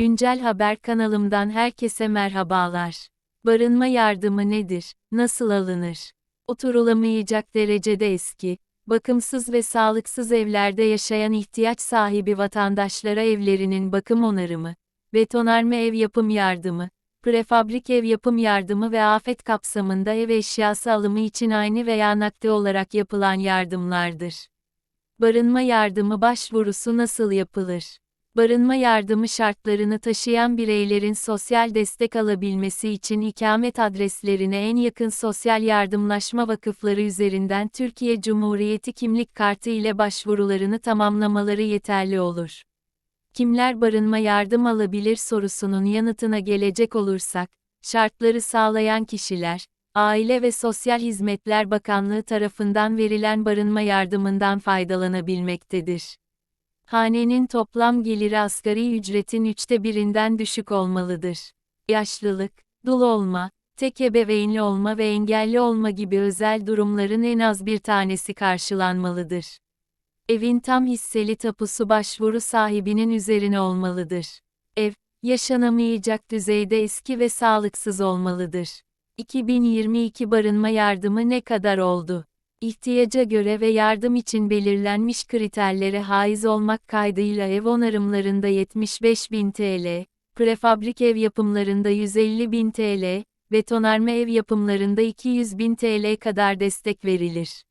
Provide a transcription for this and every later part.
Güncel Haber kanalımdan herkese merhabalar. Barınma yardımı nedir? Nasıl alınır? Oturulamayacak derecede eski, bakımsız ve sağlıksız evlerde yaşayan ihtiyaç sahibi vatandaşlara evlerinin bakım onarımı, betonarme ev yapım yardımı, prefabrik ev yapım yardımı ve afet kapsamında ev eşyası alımı için aynı veya nakde olarak yapılan yardımlardır. Barınma yardımı başvurusu nasıl yapılır? Barınma yardımı şartlarını taşıyan bireylerin sosyal destek alabilmesi için ikamet adreslerine en yakın sosyal yardımlaşma vakıfları üzerinden Türkiye Cumhuriyeti kimlik kartı ile başvurularını tamamlamaları yeterli olur. Kimler barınma yardım alabilir sorusunun yanıtına gelecek olursak, şartları sağlayan kişiler, Aile ve Sosyal Hizmetler Bakanlığı tarafından verilen barınma yardımından faydalanabilmektedir. Hanenin toplam geliri asgari ücretin üçte birinden düşük olmalıdır. Yaşlılık, dul olma, tek ebeveynli olma ve engelli olma gibi özel durumların en az bir tanesi karşılanmalıdır. Evin tam hisseli tapusu başvuru sahibinin üzerine olmalıdır. Ev, yaşanamayacak düzeyde eski ve sağlıksız olmalıdır. 2022 barınma yardımı ne kadar oldu? İhtiyaca göre ve yardım için belirlenmiş kriterlere haiz olmak kaydıyla ev onarımlarında 75.000 TL, prefabrik ev yapımlarında 150.000 TL, betonarme ev yapımlarında 200.000 TL kadar destek verilir.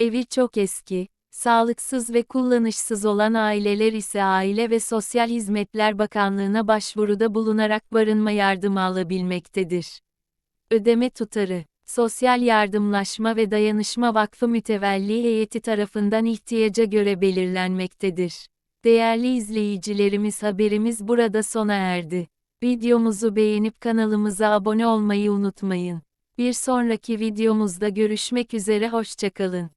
Evi çok eski, sağlıksız ve kullanışsız olan aileler ise Aile ve Sosyal Hizmetler Bakanlığı'na başvuruda bulunarak barınma yardımı alabilmektedir. Ödeme tutarı Sosyal Yardımlaşma ve Dayanışma Vakfı Mütevelli Heyeti tarafından ihtiyaca göre belirlenmektedir. Değerli izleyicilerimiz haberimiz burada sona erdi. Videomuzu beğenip kanalımıza abone olmayı unutmayın. Bir sonraki videomuzda görüşmek üzere hoşçakalın.